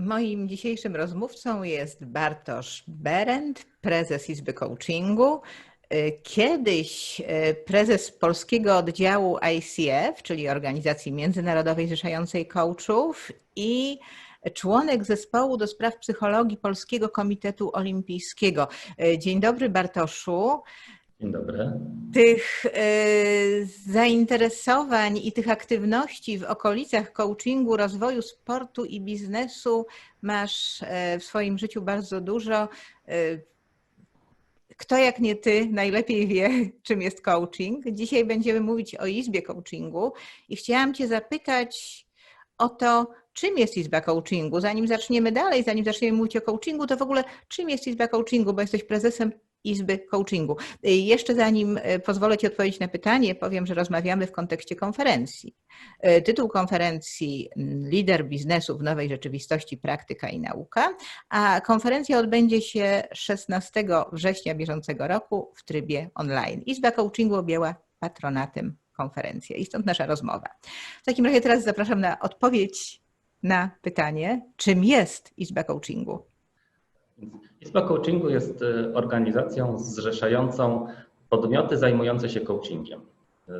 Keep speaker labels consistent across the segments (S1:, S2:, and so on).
S1: Moim dzisiejszym rozmówcą jest Bartosz Berend, prezes Izby Coachingu. Kiedyś e, prezes polskiego oddziału ICF, czyli Organizacji Międzynarodowej Zrzeszającej Coachów i członek zespołu do spraw psychologii Polskiego Komitetu Olimpijskiego. E, dzień dobry Bartoszu.
S2: Dzień dobry.
S1: Tych e, zainteresowań i tych aktywności w okolicach coachingu, rozwoju sportu i biznesu masz e, w swoim życiu bardzo dużo. E, kto jak nie ty najlepiej wie, czym jest coaching. Dzisiaj będziemy mówić o izbie coachingu i chciałam Cię zapytać o to, czym jest izba coachingu. Zanim zaczniemy dalej, zanim zaczniemy mówić o coachingu, to w ogóle czym jest izba coachingu, bo jesteś prezesem Izby Coachingu. Jeszcze zanim e, pozwolę Ci odpowiedzieć na pytanie, powiem, że rozmawiamy w kontekście konferencji. E, tytuł konferencji Lider biznesu w nowej rzeczywistości, praktyka i nauka, a konferencja odbędzie się 16 września bieżącego roku w trybie online. Izba Coachingu objęła patronatem konferencję i stąd nasza rozmowa. W takim razie teraz zapraszam na odpowiedź na pytanie, czym jest Izba Coachingu.
S2: Izba Coachingu jest y, organizacją zrzeszającą podmioty zajmujące się coachingiem, y,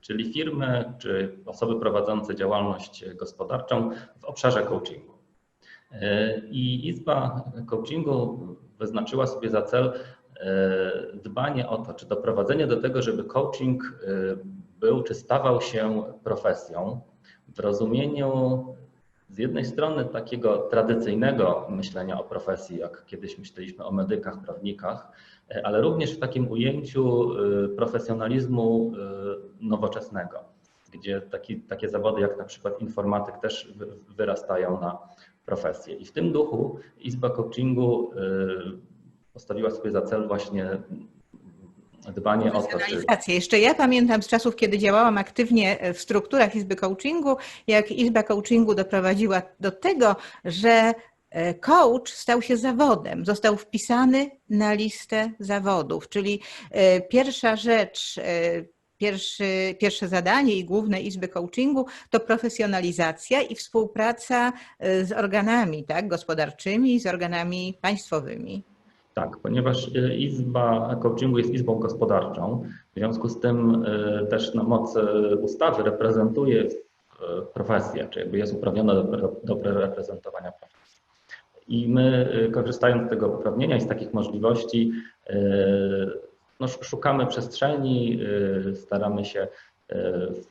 S2: czyli firmy czy osoby prowadzące działalność gospodarczą w obszarze coachingu. Y, I Izba Coachingu wyznaczyła sobie za cel dbanie o to, czy doprowadzenie do tego, żeby coaching był, czy stawał się profesją w rozumieniu z jednej strony takiego tradycyjnego myślenia o profesji, jak kiedyś myśleliśmy o medykach, prawnikach, e, ale również w takim ujęciu e, profesjonalizmu e, nowoczesnego, gdzie taki, takie zawody jak na przykład informatyk też wyrastają na profesję. I w tym duchu Izba Coachingu postawiła sobie za cel właśnie dbanie o to.
S1: Czy... Jeszcze ja pamiętam z czasów, kiedy działałam aktywnie w strukturach Izby Coachingu, jak Izba Coachingu doprowadziła do tego, że e, coach stał się zawodem, został wpisany na listę zawodów, czyli e, pierwsza rzecz, e, pierwszy, pierwsze zadanie i główne Izby Coachingu to profesjonalizacja i współpraca z organami tak, gospodarczymi, z organami państwowymi.
S2: Tak, ponieważ e, Izba Coachingu jest izbą gospodarczą, w związku z tym e, też na mocy ustawy reprezentuje e, profesję, czy jakby jest uprawniona do, do reprezentowania profesji. I my korzystając z tego uprawnienia i z takich możliwości, no, szukamy przestrzeni, staramy się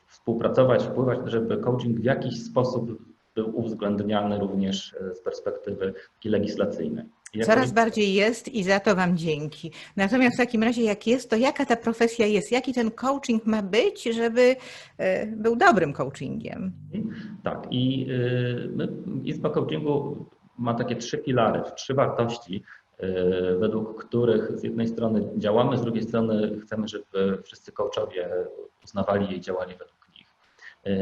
S2: współpracować, wpływać, żeby coaching w jakiś sposób był uwzględniany również z perspektywy legislacyjnej.
S1: Coraz bardziej jest i za to Wam dzięki. Natomiast w takim razie, jak jest, to jaka ta profesja jest? Jaki ten coaching ma być, żeby e, był dobrym coachingiem?
S2: Tak, i e, my, Izba Coachingu ma takie trzy filary, trzy wartości, e, według których z jednej strony działamy, z drugiej strony chcemy, żeby wszyscy coachowie uznawali i działali według nich.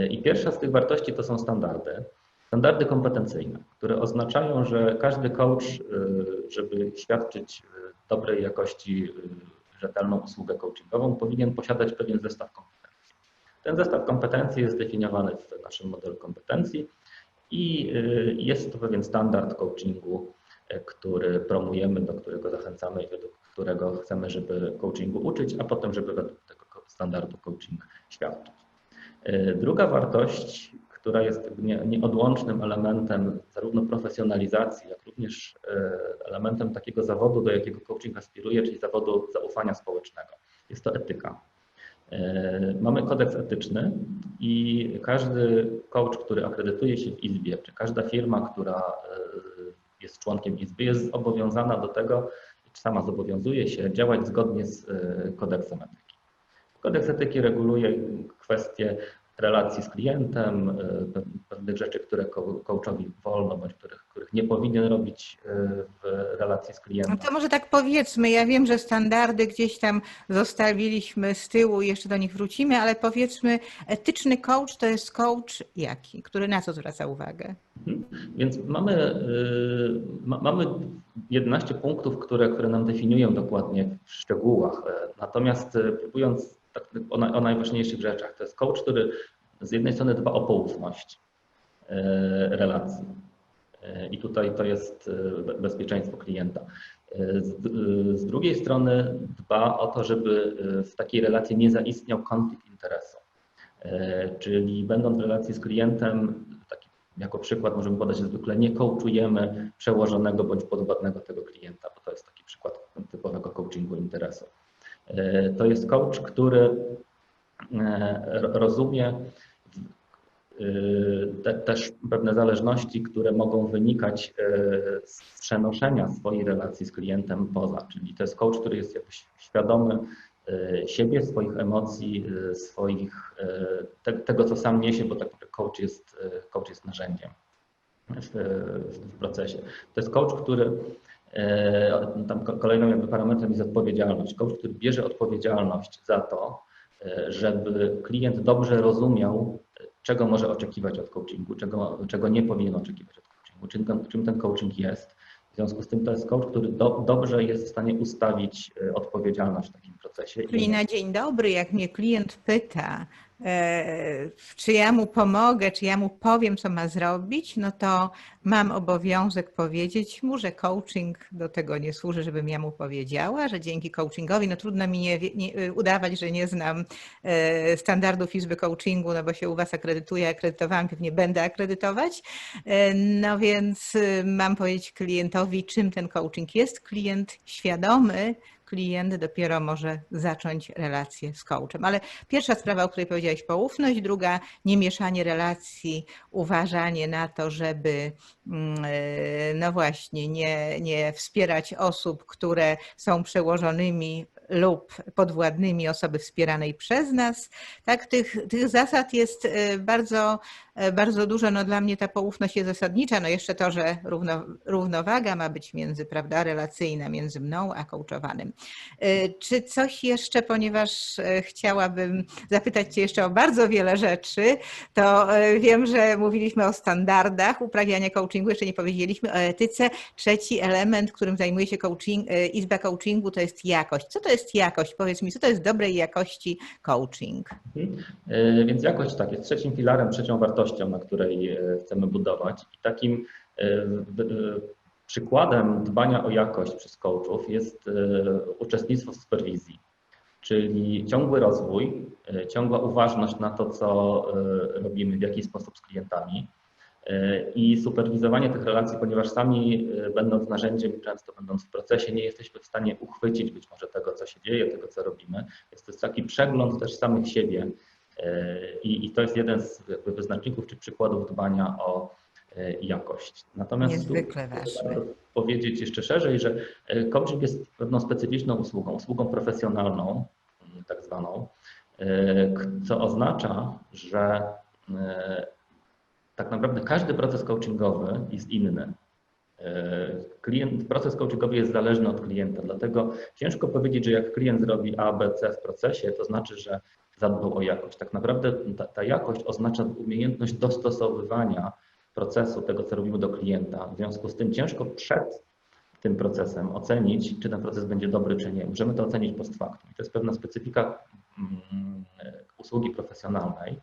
S2: I pierwsza z tych wartości to są standardy. Standardy kompetencyjne, które oznaczają, że każdy coach, y, żeby świadczyć dobrej jakości y, rzetelną usługę coachingową, powinien posiadać pewien zestaw kompetencji. Ten zestaw kompetencji jest zdefiniowany w naszym modelu kompetencji i y, jest to pewien standard coachingu, który promujemy, do którego zachęcamy i według którego chcemy, żeby coachingu uczyć, a potem, żeby według tego standardu coaching świadczyć. Druga wartość która jest nieodłącznym elementem zarówno profesjonalizacji, jak również e, elementem takiego zawodu, do jakiego coaching aspiruje, czyli zawodu zaufania społecznego. Jest to etyka. E, mamy kodeks etyczny i każdy coach, który akredytuje się w Izbie, czy każda firma, która e, jest członkiem Izby, jest zobowiązana do tego, czy sama zobowiązuje się działać zgodnie z kodeksem etyki. Kodeks etyki reguluje kwestie relacji z klientem, e, pewnych rzeczy, które coachowi wolno, bądź których, których nie powinien robić e, w relacji z klientem.
S1: No to może tak powiedzmy, ja wiem, że standardy gdzieś tam zostawiliśmy z tyłu, jeszcze do nich wrócimy, ale powiedzmy, etyczny coach to jest coach jaki, który na co zwraca uwagę?
S2: Mhm. Więc mamy, e, mamy 11 punktów, które, które nam definiują dokładnie w szczegółach. Natomiast próbując o, o najważniejszych rzeczach. To jest coach, który z jednej strony dba o poufność e, relacji. I tutaj to jest bezpieczeństwo klienta. Z, z drugiej strony dba o to, żeby w takiej relacji nie zaistniał konflikt interesu. Czyli będąc w relacji z klientem, taki jako przykład możemy podać, że zwykle nie coachujemy przełożonego bądź podwładnego tego klienta, bo to jest taki przykład typowego coachingu interesu. To jest coach, który rozumie te, też pewne zależności, które mogą wynikać z przenoszenia swojej relacji z klientem poza. Czyli to jest coach, który jest jakoś świadomy siebie, swoich emocji, swoich, te, tego, co sam niesie, bo tak naprawdę coach jest, coach jest narzędziem w, w procesie. To jest coach, który tam kolejną jakby parametrem jest odpowiedzialność. Coach, który bierze odpowiedzialność za to, żeby klient dobrze rozumiał, czego może oczekiwać od coachingu, czego, czego nie powinien oczekiwać od coachingu, czym ten, czym ten coaching jest. W związku z tym to jest coach, który do, dobrze jest w stanie ustawić odpowiedzialność w takim procesie.
S1: Czyli na dzień dobry, jak mnie klient pyta, czy ja mu pomogę, czy ja mu powiem, co ma zrobić, no to mam obowiązek powiedzieć mu, że coaching do tego nie służy, żebym ja mu powiedziała, że dzięki coachingowi, no trudno mi nie, nie, udawać, że nie znam standardów Izby Coachingu, no bo się u Was akredytuję, akredytowałam, pewnie będę akredytować. No więc mam powiedzieć klientowi, czym ten coaching jest. Klient świadomy, klient dopiero może zacząć relację z coachem. Ale pierwsza sprawa, o której powiedziałeś, poufność, druga niemieszanie relacji, uważanie na to, żeby no właśnie nie, nie wspierać osób, które są przełożonymi lub podwładnymi osoby wspieranej przez nas. Tak, tych, tych zasad jest bardzo, bardzo dużo. No dla mnie ta poufność jest zasadnicza. No jeszcze to, że równo, równowaga ma być między, prawda, relacyjna między mną a coachowanym. Czy coś jeszcze, ponieważ chciałabym zapytać Cię jeszcze o bardzo wiele rzeczy, to wiem, że mówiliśmy o standardach uprawiania coachingu, jeszcze nie powiedzieliśmy o etyce. Trzeci element, którym zajmuje się coaching, Izba Coachingu, to jest jakość. Co to jest jest jakość? Powiedz mi, co to jest dobrej jakości coaching?
S2: Mhm. Więc jakość tak, jest trzecim filarem, trzecią wartością, na której chcemy budować. I takim przykładem dbania o jakość przez coachów jest uczestnictwo w superwizji, czyli ciągły rozwój, ciągła uważność na to, co robimy, w jaki sposób z klientami i superwizowanie tych relacji, ponieważ sami będąc narzędziem, często będąc w procesie, nie jesteśmy w stanie uchwycić być może tego, co się dzieje, tego, co robimy. Jest to taki przegląd też samych siebie i, i to jest jeden z wyznaczników czy przykładów dbania o jakość.
S1: Natomiast Niezwykle ważne.
S2: powiedzieć jeszcze szerzej, że coaching jest pewną specyficzną usługą, usługą profesjonalną, tak zwaną, co oznacza, że tak naprawdę każdy proces coachingowy jest inny. Klient, proces coachingowy jest zależny od klienta, dlatego ciężko powiedzieć, że jak klient zrobi A, B, C w procesie, to znaczy, że zadbał o jakość. Tak naprawdę ta, ta jakość oznacza umiejętność dostosowywania procesu, tego co robimy do klienta. W związku z tym ciężko przed tym procesem ocenić, czy ten proces będzie dobry, czy nie. Możemy to ocenić post factum. To jest pewna specyfika usługi profesjonalnej,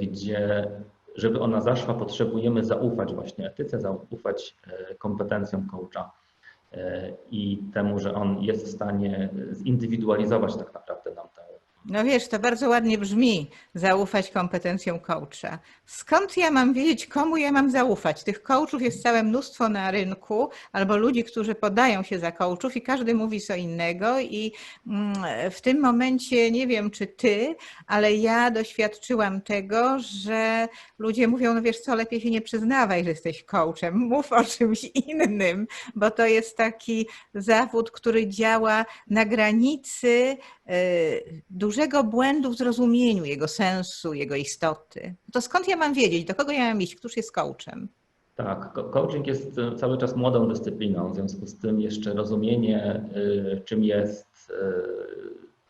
S2: gdzie żeby ona zaszła, potrzebujemy zaufać właśnie etyce, zaufać kompetencjom coacha i temu, że on jest w stanie zindywidualizować tak naprawdę
S1: no wiesz, to bardzo ładnie brzmi, zaufać kompetencjom coacha. Skąd ja mam wiedzieć, komu ja mam zaufać? Tych coachów jest całe mnóstwo na rynku, albo ludzi, którzy podają się za coachów i każdy mówi co innego i w tym momencie nie wiem, czy ty, ale ja doświadczyłam tego, że ludzie mówią, no wiesz co, lepiej się nie przyznawaj, że jesteś coachem, mów o czymś innym, bo to jest taki zawód, który działa na granicy dużego błędu w zrozumieniu jego sensu, jego istoty. To skąd ja mam wiedzieć, do kogo ja mam iść, któż jest coachem?
S2: Tak, coaching jest cały czas młodą dyscypliną, w związku z tym jeszcze rozumienie, czym jest,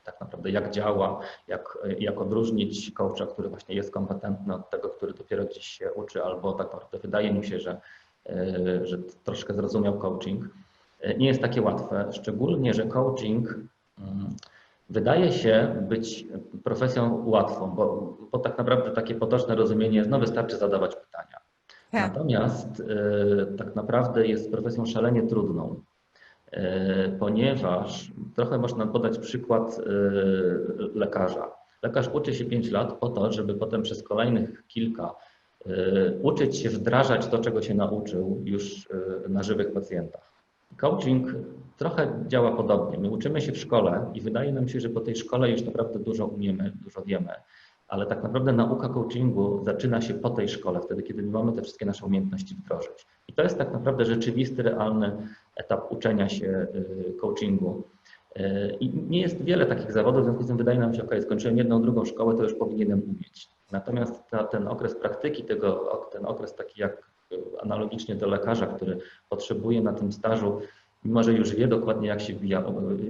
S2: tak naprawdę jak działa, jak, jak odróżnić coacha, który właśnie jest kompetentny od tego, który dopiero gdzieś się uczy, albo tak naprawdę wydaje mu się, że, że troszkę zrozumiał coaching, nie jest takie łatwe, szczególnie, że coaching wydaje się być profesją łatwą, bo, bo tak naprawdę takie potoczne rozumienie jest, no wystarczy zadawać pytania.
S1: Tak.
S2: Natomiast e, tak naprawdę jest profesją szalenie trudną, e, ponieważ trochę można podać przykład e, lekarza. Lekarz uczy się 5 lat po to, żeby potem przez kolejnych kilka uczyć się wdrażać to, czego się nauczył już na żywych pacjentach. Coaching trochę działa podobnie. My uczymy się w szkole i wydaje nam się, że po tej szkole już naprawdę dużo umiemy, dużo wiemy, ale tak naprawdę nauka coachingu zaczyna się po tej szkole, wtedy kiedy my mamy te wszystkie nasze umiejętności wdrożyć. I to jest tak naprawdę rzeczywisty, realny etap uczenia się y, coachingu. Y, I nie jest wiele takich zawodów, w związku z tym wydaje nam się, ok, skończyłem jedną, drugą szkołę, to już powinienem umieć. Natomiast ta, ten okres praktyki, tego, ten okres taki jak analogicznie do lekarza, który potrzebuje na tym stażu mimo że już wie dokładnie, jak się wbija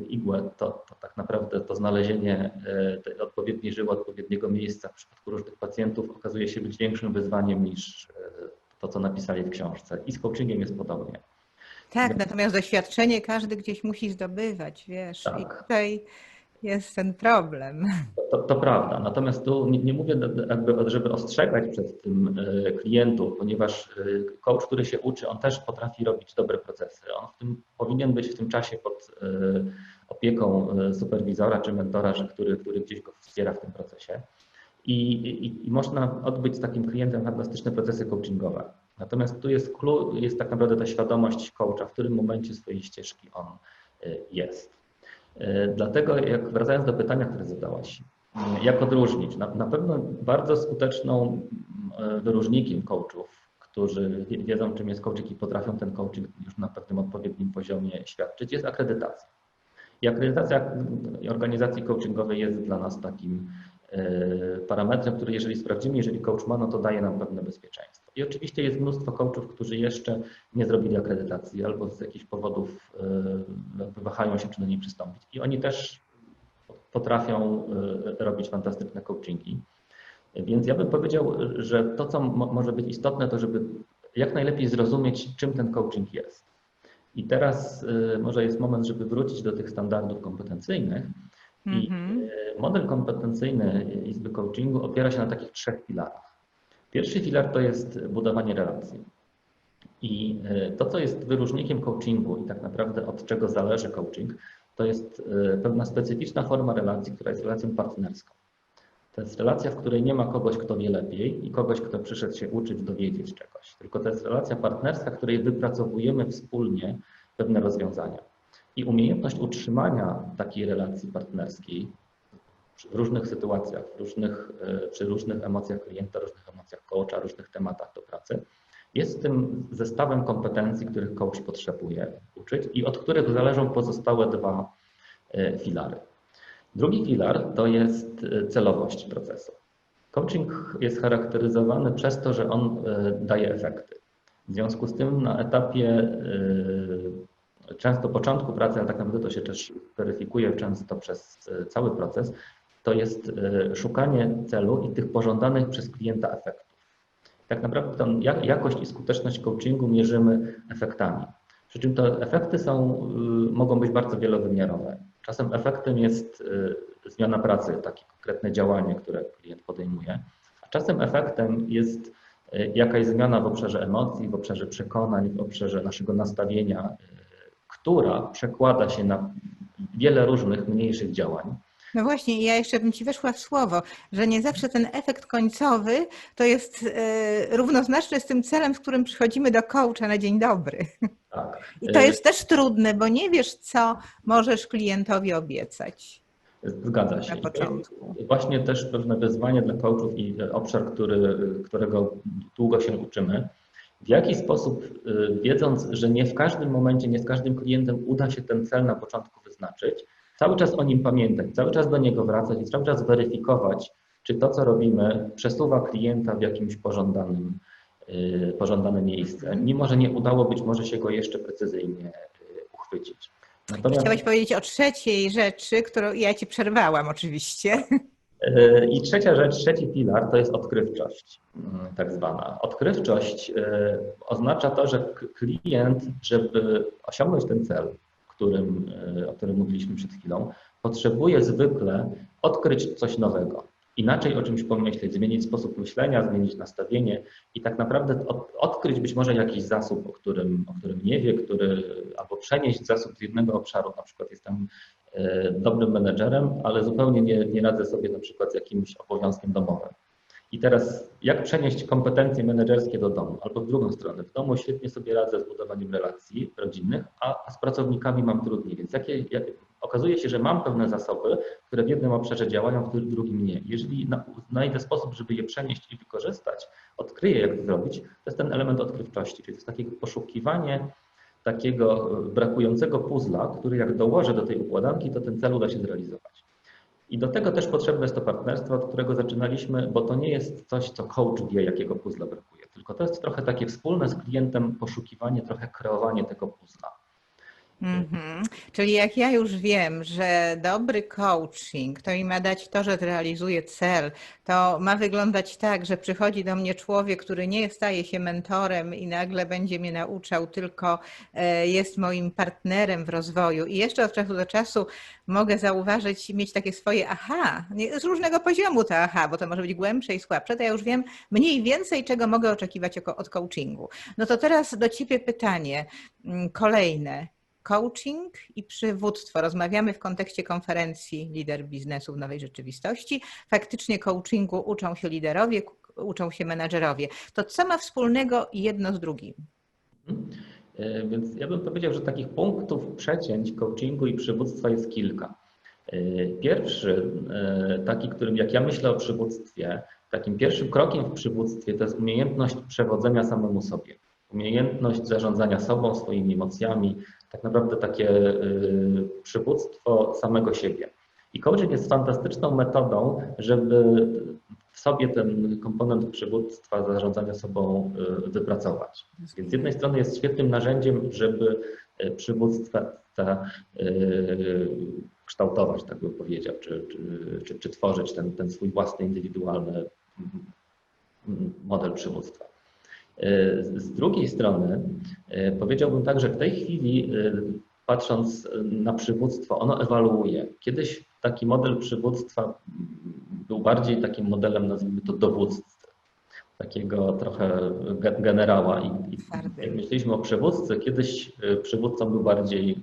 S2: igłę, to, to tak naprawdę to znalezienie e, tej odpowiedniej żyły, odpowiedniego miejsca w przypadku różnych pacjentów okazuje się być większym wyzwaniem niż e, to, co napisali w książce. I z coachingiem jest podobnie.
S1: Tak, natomiast doświadczenie każdy gdzieś musi zdobywać, wiesz,
S2: Tak.
S1: i tutaj jest ten problem.
S2: To, to prawda. Natomiast tu nie, nie mówię, jakby, żeby ostrzegać przed tym e, klientów, ponieważ e, coach, który się uczy, on też potrafi robić dobre procesy. On w tym, powinien być w tym czasie pod e, opieką superwizora czy mentora, który, który gdzieś go wspiera w tym procesie. I, i, I można odbyć z takim klientem fantastyczne procesy coachingowe. Natomiast tu jest clue, jest tak naprawdę ta świadomość coacha, w którym momencie swojej ścieżki on jest. Dlatego, jak wracając do pytania, które zadałaś, jak odróżnić? Na, na pewno bardzo skuteczną wyróżnikiem coachów, którzy wiedzą, czym jest coaching i potrafią ten coaching już na pewnym odpowiednim poziomie świadczyć, jest akredytacja. I akredytacja organizacji coachingowej jest dla nas takim parametrem, który jeżeli sprawdzimy, jeżeli coach ma, no to daje nam pewne bezpieczeństwo. I oczywiście jest mnóstwo coachów, którzy jeszcze nie zrobili akredytacji albo z jakichś powodów wahają się, czy do niej przystąpić. I oni też potrafią robić fantastyczne coachingi. Więc ja bym powiedział, że to, co może być istotne, to żeby jak najlepiej zrozumieć, czym ten coaching jest. I teraz może jest moment, żeby wrócić do tych standardów kompetencyjnych. I model kompetencyjny Izby Coachingu opiera się na takich trzech filarach. Pierwszy filar to jest budowanie relacji. I to, co jest wyróżnikiem coachingu i tak naprawdę od czego zależy coaching, to jest pewna specyficzna forma relacji, która jest relacją partnerską. To jest relacja, w której nie ma kogoś, kto wie lepiej i kogoś, kto przyszedł się uczyć, dowiedzieć czegoś. Tylko to jest relacja partnerska, w której wypracowujemy wspólnie pewne rozwiązania. I umiejętność utrzymania takiej relacji partnerskiej w różnych sytuacjach, w różnych, przy różnych emocjach klienta, różnych emocjach coacha, różnych tematach do pracy, jest tym zestawem kompetencji, których coach potrzebuje uczyć i od których zależą pozostałe dwa filary. Drugi filar to jest celowość procesu. Coaching jest charakteryzowany przez to, że on daje efekty. W związku z tym na etapie często początku pracy, ale tak naprawdę to się też weryfikuje często przez cały proces, to jest szukanie celu i tych pożądanych przez klienta efektów. Tak naprawdę jakość i skuteczność coachingu mierzymy efektami. Przy czym te efekty są, mogą być bardzo wielowymiarowe. Czasem efektem jest zmiana pracy, takie konkretne działanie, które klient podejmuje, a czasem efektem jest jakaś zmiana w obszarze emocji, w obszarze przekonań, w obszarze naszego nastawienia, która przekłada się na wiele różnych mniejszych działań.
S1: No właśnie, ja jeszcze bym Ci weszła w słowo, że nie zawsze ten efekt końcowy to jest równoznaczny z tym celem, z którym przychodzimy do coacha na dzień dobry.
S2: Tak.
S1: I to jest też trudne, bo nie wiesz, co możesz klientowi obiecać.
S2: Zgadza się.
S1: Na początku.
S2: Właśnie też pewne wyzwanie dla coachów i obszar, który, którego długo się uczymy. W jaki sposób, wiedząc, że nie w każdym momencie, nie z każdym klientem uda się ten cel na początku wyznaczyć, cały czas o nim pamiętać, cały czas do niego wracać i cały czas weryfikować, czy to, co robimy, przesuwa klienta w jakimś pożądanym, pożądane miejsce, mimo że nie udało być może się go jeszcze precyzyjnie uchwycić.
S1: Natomiast... Chciałeś powiedzieć o trzeciej rzeczy, którą ja Ci przerwałam oczywiście.
S2: I trzecia rzecz, trzeci filar to jest odkrywczość, tak zwana. Odkrywczość oznacza to, że klient, żeby osiągnąć ten cel, którym, o którym mówiliśmy przed chwilą, potrzebuje zwykle odkryć coś nowego. inaczej o czymś pomyśleć, zmienić sposób myślenia, zmienić nastawienie i tak naprawdę od, odkryć być może jakiś zasób, o którym, o którym nie wie, który, albo przenieść zasób z jednego obszaru, na przykład jestem e, dobrym menedżerem, ale zupełnie nie, nie radzę sobie na przykład z jakimś obowiązkiem domowym. I teraz jak przenieść kompetencje menedżerskie do domu, albo w drugą stronę. W domu świetnie sobie radzę z budowaniem relacji rodzinnych, a z pracownikami mam trudniej. Więc jakie, jak, okazuje się, że mam pewne zasoby, które w jednym obszarze działają, w drugim nie. Jeżeli znajdę sposób, żeby je przenieść i wykorzystać, odkryję, jak to zrobić, to jest ten element odkrywczości, czyli to jest takie poszukiwanie takiego brakującego puzla, który jak dołożę do tej układanki, to ten cel uda się zrealizować. I do tego też potrzebne jest to partnerstwo, od którego zaczynaliśmy, bo to nie jest coś, co coach wie, jakiego puzla brakuje, tylko to jest trochę takie wspólne z klientem poszukiwanie, trochę kreowanie tego puzla.
S1: Mhm. Czyli jak ja już wiem, że dobry coaching to mi ma dać to, że realizuje cel, to ma wyglądać tak, że przychodzi do mnie człowiek, który nie staje się mentorem i nagle będzie mnie nauczał, tylko e, jest moim partnerem w rozwoju. I jeszcze od czasu do czasu mogę zauważyć i mieć takie swoje aha, z różnego poziomu to aha, bo to może być głębsze i słabsze, to ja już wiem mniej więcej, czego mogę oczekiwać od coachingu. No to teraz do Ciebie pytanie mm, kolejne coaching i przywództwo. Rozmawiamy w kontekście konferencji Lider Biznesu w Nowej Rzeczywistości. Faktycznie coachingu uczą się liderowie, uczą się menadżerowie. To co ma wspólnego jedno z drugim?
S2: E, więc ja bym powiedział, że takich punktów przecięć coachingu i przywództwa jest kilka. E, pierwszy, e, taki, którym jak ja myślę o przywództwie, takim pierwszym krokiem w przywództwie to jest umiejętność przewodzenia samemu sobie umiejętność zarządzania sobą, swoimi emocjami, tak naprawdę takie y, przywództwo samego siebie. I coaching jest fantastyczną metodą, żeby w sobie ten komponent przywództwa, zarządzania sobą y, wypracować. Więc z jednej strony jest świetnym narzędziem, żeby y, przywództwa kształtować, tak bym powiedział, czy, czy, czy, czy tworzyć ten, ten swój własny, indywidualny model przywództwa. E, z drugiej strony e, powiedziałbym tak, że w tej chwili e, patrząc na przywództwo, ono ewoluuje. Kiedyś taki model przywództwa był bardziej takim modelem, nazwijmy to dowództwa, takiego trochę generała. I, i jak myśleliśmy o przywódcy, kiedyś przywódcą był bardziej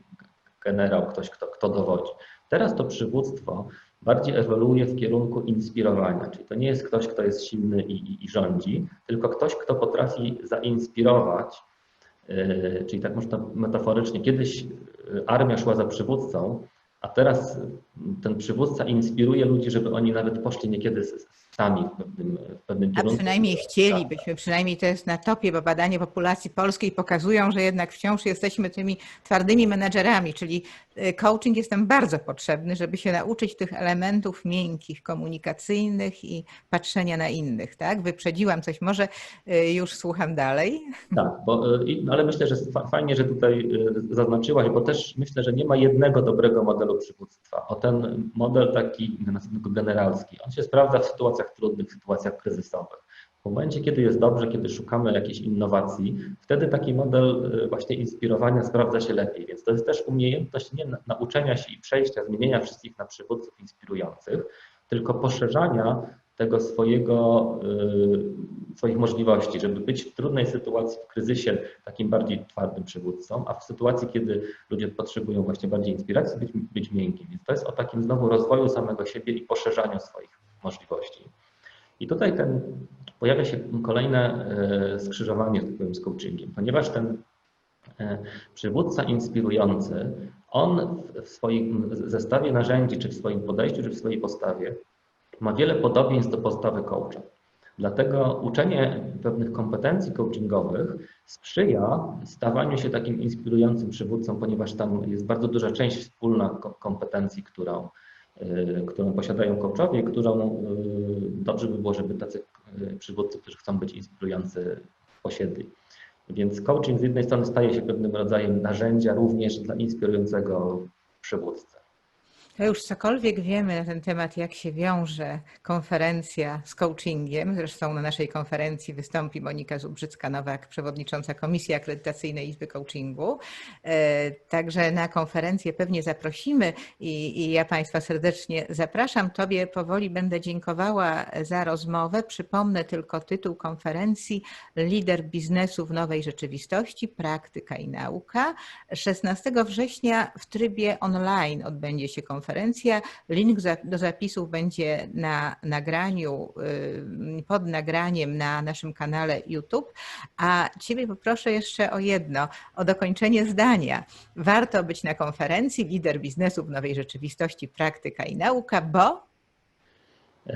S2: generał, ktoś, kto, kto dowodzi. Teraz to przywództwo bardziej ewoluuje w kierunku inspirowania, czyli to nie jest ktoś, kto jest silny i, i, i rządzi, tylko ktoś, kto potrafi zainspirować, yy, czyli tak można metaforycznie, kiedyś yy, armia szła za przywódcą, a teraz ten przywódca inspiruje ludzi, żeby oni nawet poszli niekiedy sami w pewnym, w pewnym
S1: kierunku. A przynajmniej chcielibyśmy, przynajmniej to jest na topie, bo badania populacji polskiej pokazują, że jednak wciąż jesteśmy tymi twardymi menedżerami, czyli y, coaching jest nam bardzo potrzebny, żeby się nauczyć tych elementów miękkich, komunikacyjnych i patrzenia na innych, tak? Wyprzedziłam coś, może y, już słucham dalej.
S2: Tak, bo, y, ale myślę, że fajnie, że tutaj zaznaczyłaś, bo też myślę, że nie ma jednego dobrego modelu przywództwa. O ten model taki generalski, on się sprawdza w sytuacjach sytuacjach trudnych, w sytuacjach kryzysowych. W momencie, kiedy jest dobrze, kiedy szukamy jakiejś innowacji, wtedy taki model y, właśnie inspirowania sprawdza się lepiej. Więc to jest też umiejętność nie nauczenia się i przejścia, zmienienia wszystkich na przywódców inspirujących, tylko poszerzania tego swojego, y, swoich możliwości, żeby być w trudnej sytuacji, w kryzysie takim bardziej twardym przywódcą, a w sytuacji, kiedy ludzie potrzebują właśnie bardziej inspiracji, być, być miękkim. Więc to jest o takim znowu rozwoju samego siebie i poszerzaniu swoich możliwości. I tutaj ten, pojawia się kolejne e, skrzyżowanie z coachingiem, ponieważ ten e, przywódca inspirujący, on w swoim zestawie narzędzi, czy w swoim podejściu, czy w swojej postawie ma wiele podobieństw do postawy coacha. Dlatego uczenie pewnych kompetencji coachingowych sprzyja stawaniu się takim inspirującym przywódcą, ponieważ tam jest bardzo duża część wspólna kompetencji, którą, którą posiadają coachowie, którą y, dobrze by było, żeby tacy y, przywódcy, którzy chcą być inspirujący, posiedli. Więc coaching z jednej strony staje się pewnym rodzajem narzędzia również dla inspirującego przywódcy.
S1: To już cokolwiek wiemy na ten temat, jak się wiąże konferencja z coachingiem. Zresztą na naszej konferencji wystąpi Monika Zubrzycka-Nowak, przewodnicząca Komisji Akredytacyjnej Izby Coachingu. E, Także na konferencję pewnie zaprosimy i, i ja Państwa serdecznie zapraszam. Tobie powoli będę dziękowała za rozmowę. Przypomnę tylko tytuł konferencji Lider biznesu w nowej rzeczywistości, praktyka i nauka. 16 września w trybie online odbędzie się konferencja. Link za- do zapisów będzie na nagraniu, y, pod nagraniem na naszym kanale YouTube. A Ciebie poproszę jeszcze o jedno, o dokończenie zdania. Warto być na konferencji Lider biznesu w nowej rzeczywistości, praktyka i nauka, bo
S2: E,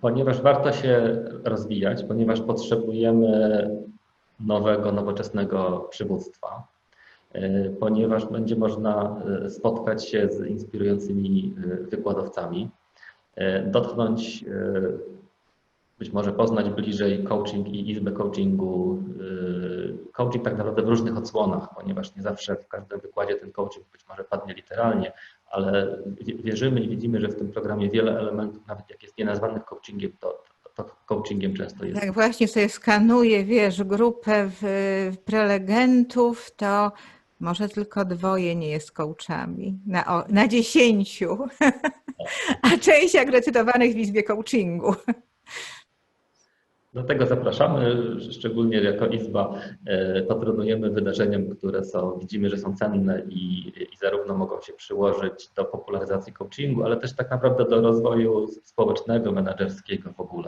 S2: Ponieważ warto się rozwijać, ponieważ potrzebujemy nowego, nowoczesnego przywództwa, ponieważ będzie można e, spotkać się z inspirującymi e, wykładowcami, e, dotknąć, e, być może poznać bliżej coaching i izbę coachingu, e, coaching tak naprawdę w różnych odsłonach, ponieważ nie zawsze w każdym wykładzie ten coaching być może padnie literalnie, ale wie- wierzymy i widzimy, że w tym programie wiele elementów, nawet jak jest nienazwanych coachingiem, to, coachingiem często jest.
S1: jak właśnie sobie skanuję, wiesz, grupę prelegentów, to może tylko dwoje nie jest coachami na, o- na dziesięciu, a część akredytowanych w Izbie Coachingu.
S2: Dlatego zapraszamy, szczególnie jako Izba e, patronujemy wydarzeniom, które są, widzimy, że są cenne i, i zarówno mogą się przyłożyć do popularyzacji coachingu, ale też tak naprawdę do rozwoju społecznego, menedżerskiego w ogóle.